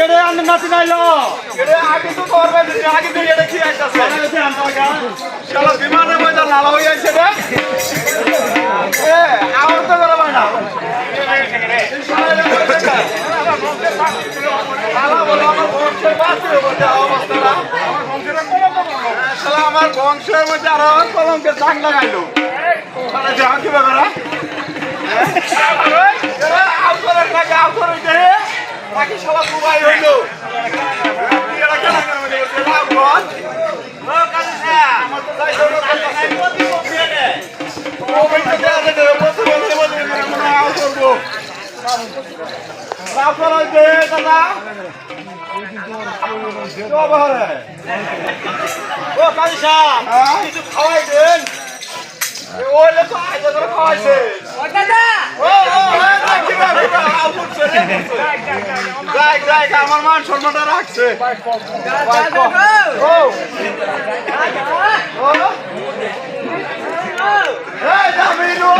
এরে আন্দ নাতি নাইলো। আগে তো করবে আগে তো এটা কি আইতাছে শালা বিমানের মধ্যে নালা হয়ে আছে রে। এ আমার তো করা হয় না। শালা বলো আমার বংশের বাঁচবে বলতে অবস্থাটা শালা আমার বংশের মধ্যে আরও কলঙ্কের দাগ লাগাইলো। শালা যা কি ব্যাপার আউটরের টাকা আউটরের দেহে বাকি শালা দুবাই হইল। ও কাজে সাহেব কিছু খাওয়াই দেন আইজা করে খাওয়াইছে আমার মান সম্মানটা রাখছে ও ও এই জামিনু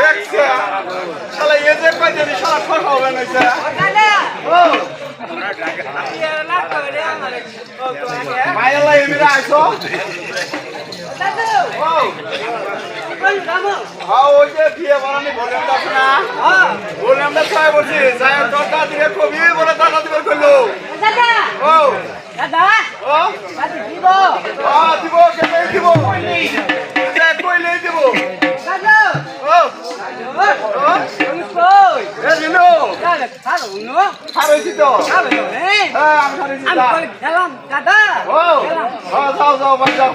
এই শালা এ যে কই শালা খর হবে না ও মায়ালা এমিরা আইছো ও হ্যাঁ ওই যে ও ও ও ও ও তো আমি খারেছি দা ও ও যাও যাও বাই যাও।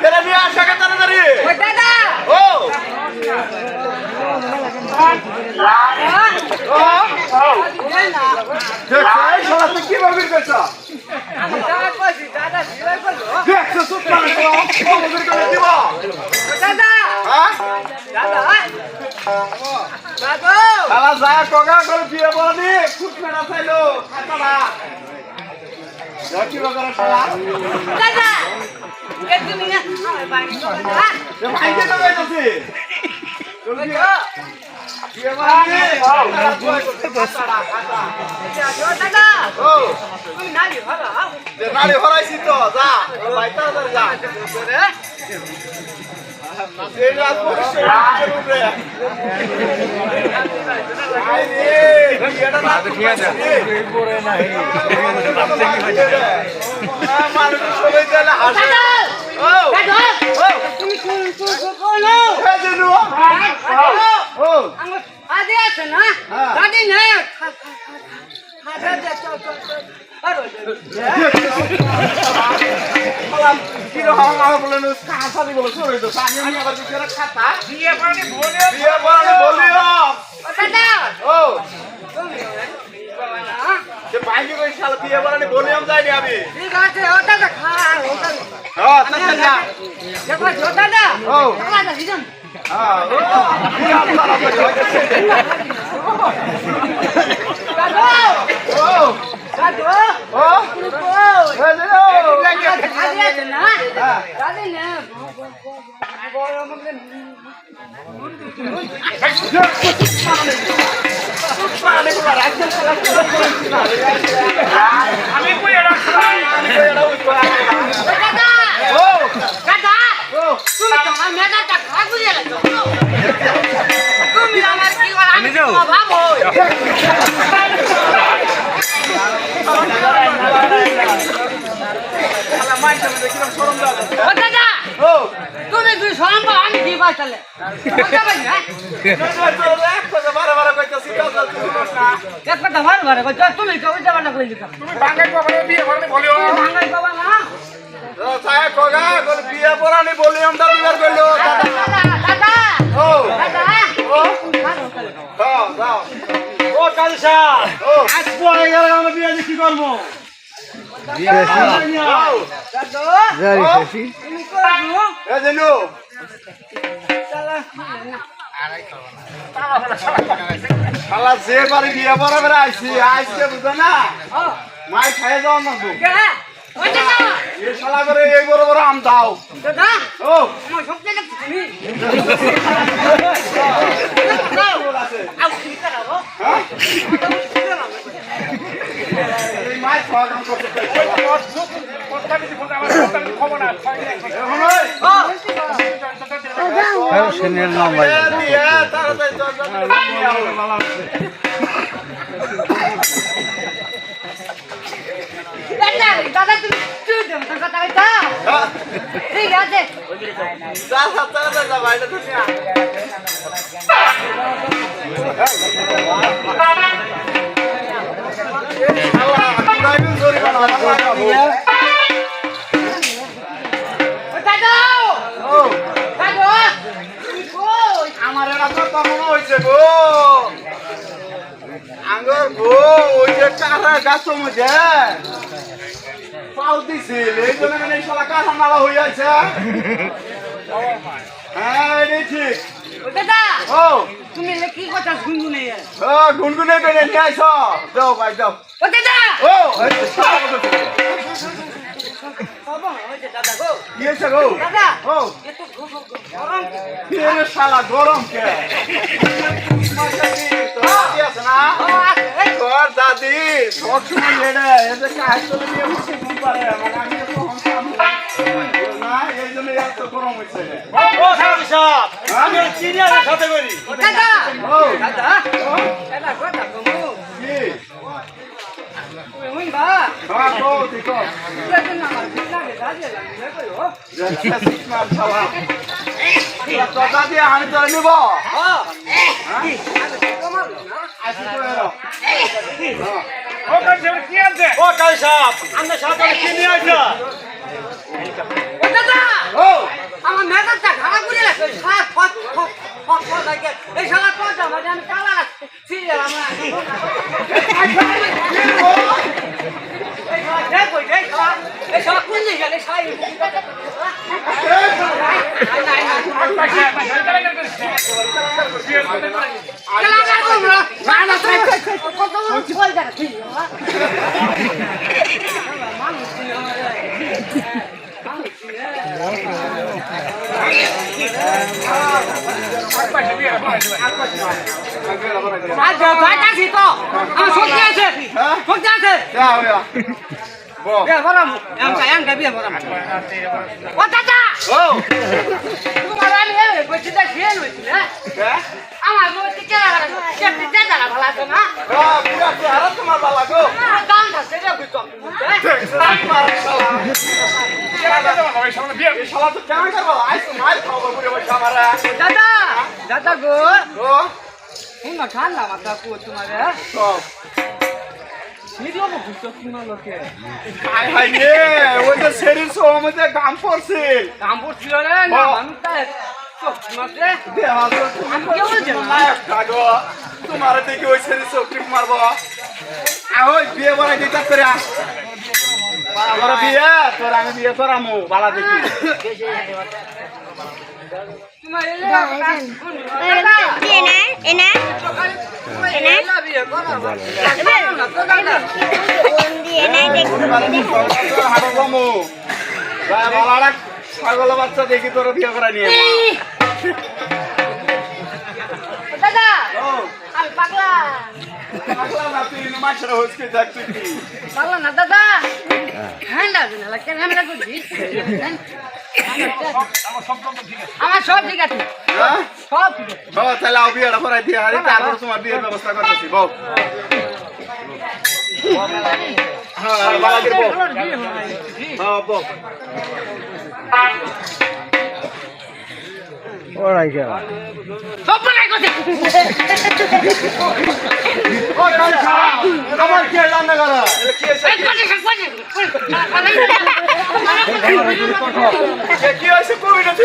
কেন নিয়ে আসা কে তাড়াতাড়ি ও ও দেখছ এই শালা তুই কি ভাবির কইছ দেখছ সুত করে তো ও। ভাবির শালা যায় টকা করে বিয়ে বলনি ফুট মেরা চাইলো খাতাটা দেখি বাজারে শালা এ ভাই কে তো কইতাছি বিয়ে বলনি খাতাটা খাতা ও যে নালি হরাইছি তো যা যা এই ও ও আছে না হ্যাঁ। দাদি নাই আমি ঠিক আছে ও খা ও হ্যাঁ আচ্ছা দাদা ও দাদা হিজম হ্যাঁ ও কি আপনারা তো হইছে দাদা ও দাদা ও তুমি কই এই যে ও আদে আছে না হ্যাঁ দাদি না বড় মধ্যে আমি কই এরা আমি কই এরা ওই দাদা ও দাদা ও তুমি তো আমার মেজাটা খারাপ হয়ে গেল তুমি আমার কি করা আমি তোমার সরম কি না। তুমি বাঙালি বিয়ে করলে বলিও। ভাঙাই বাবা না বিয়ে পড়ানি কইলো দাদা। দাদা দাদা ও দাদা ও। দাও দাও। ও কালসা ও। আজ পরে গেলে আমরা বিয়ে কি করব? শালা যে বাড়ি বিয়ে পড়াবে আইছি আইছে বুঝো না। মাই খাই যাও না শালা করে এই বড় বড় আম দাও দাদা ও আমার সবচেয়ে কাছে তুমি সেনের নাম ভাই আমার হয়েছে গো। আঙ্গর গো ওই যে কারা গাছ মধ্যে পাও দিছিল এই জন্য মানে শালা কাঠা নালা হয়ে আছে। হ্যাঁ ঠিক। ও দাদা ও। তুমি কি কথা শুনব না ও গুনগুনে করে নিয়ে আইছো। যাও ভাই যাও। ও দাদা! ও এই যে সবসময় এসে কাজ করে নিয়ে ঘুম পারে মানে আমি তো না এই জন্য এত গরম হয়েছে আমি সিনিয়রের সাথে করি দাদা ও দাদা দাদা কথা কমু কি ওই বা হ্যাঁ গো ঠিক দাদা না আমার বিনা রে দাদা লাগে কইও তোর দাদি আমি তোর নিব হ্যাঁ ও কালসা কি আছে ও কালসা আমরা সাথে কি নিয়ে আইছা ও দাদা ও আমার মেজাজটা খারাপ করে লাগছে সাত ফট ফট ফট ফট লাগে এই শালা কথা মানে আমি চালা রাখছি সিরিয়াল আমরা এই শালা যে কই যে শালা এই শালা কোন দিকে গেলে শালা কত বল যা ঠিক মানুষ আচ্ছা ভাই কাছি তো আমার সত্যি আছে সত্যি আছে যা হইয়া বো বিয়ে ভরাম এমকা এমকা বিয়ে ভরাম ও দাদা ও তোমার আমি এ দাদা ভালো আছে না তোমার গো আছে রে খাব পুরো বসে আমারা দাদা দাদা গো না ঠান্ডা মাথা কো তোমার সব শরীর সহমতে গাম পড়ছে কাম করছিল না আমি তোমার দেখি ওই শরীর চোখ মারবো আহোই বিয়ে বড় দিতে করে তোর বিয়ে তোর আমি বিয়ে করামু বালা দেখি ছাগল বাচ্চা দেখি তোর বিয়ে করা নিয়ে দাদা পাগলা পাগলা না দাদা। ঠান্ডা লাগে ঠান্ডা করছি আমার সব ঠিক আছে। হ্যাঁ? সব ঠিক আছে। বাবা তাহলে আও বিয়েটা করাই দিয়ে আরে তারপর তোমার বিয়ের ব্যবস্থা করতেছি বউ। হ্যাঁ বউ। হ্যাঁ বউ। ও কাইসা আমার কি রান্না করা? কি হয়েছে? কি হয়েছে কোভিড হচ্ছে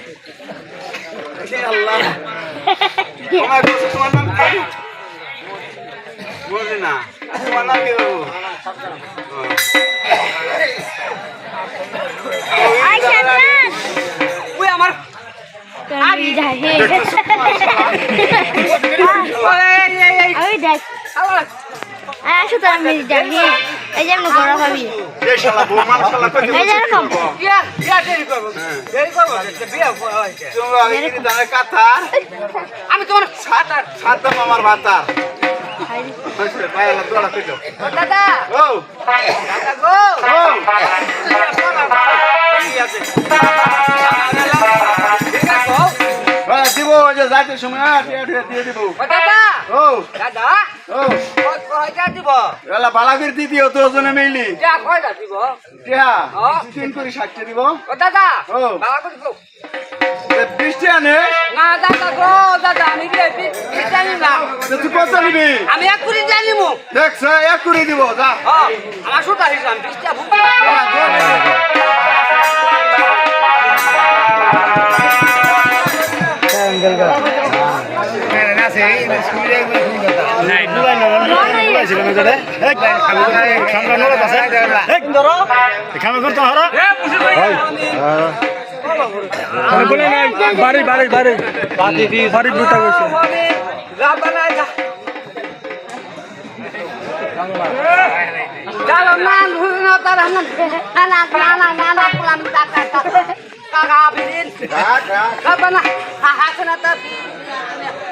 আল্লাহ। তোমার তোমার নাম কি? বলি না। তোমার নাম কি বাবু? ওই আমার আমি দেখে আসো তো আমি দেখি এই যে গড়া ভাবি। এই শালা বউ মার শালা কই এই যে এরকম। বিয়া বিয়া দেরি করব। দেরি করব বিয়া হয়েছে। তোমরা এই দানে কাথা আমি তোমার সাত সাত দাম আমার ভাতার। ও দাদা। ও। দাদা গো। ও। হ্যাঁ দিব ওই যে যাইতে সময় হ্যাঁ, দিয়ে দিব। ও দাদা। ও। দাদা। ও। কয়টা দিব? এলা বালাগির দিদি ও তো জনে মেইলি কয়টা দিব? টিয়া তিন করে ষাটটা দিব। ও দাদা ও। বাবা দিব। বৃষ্টি আনে? না দাদা গো দাদা আমি জানি না। তুই কত নিবি? আমি এক করে জানিমু দেখছ এক করে দিব যা। আমার সুতা হিসাব বৃষ্টি ভুল হ্যাঁ, দে, এবার দাদা দান করো আল্লাহ হিলাওয়ালা গোস পাইছো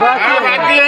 বাদ দিয়ে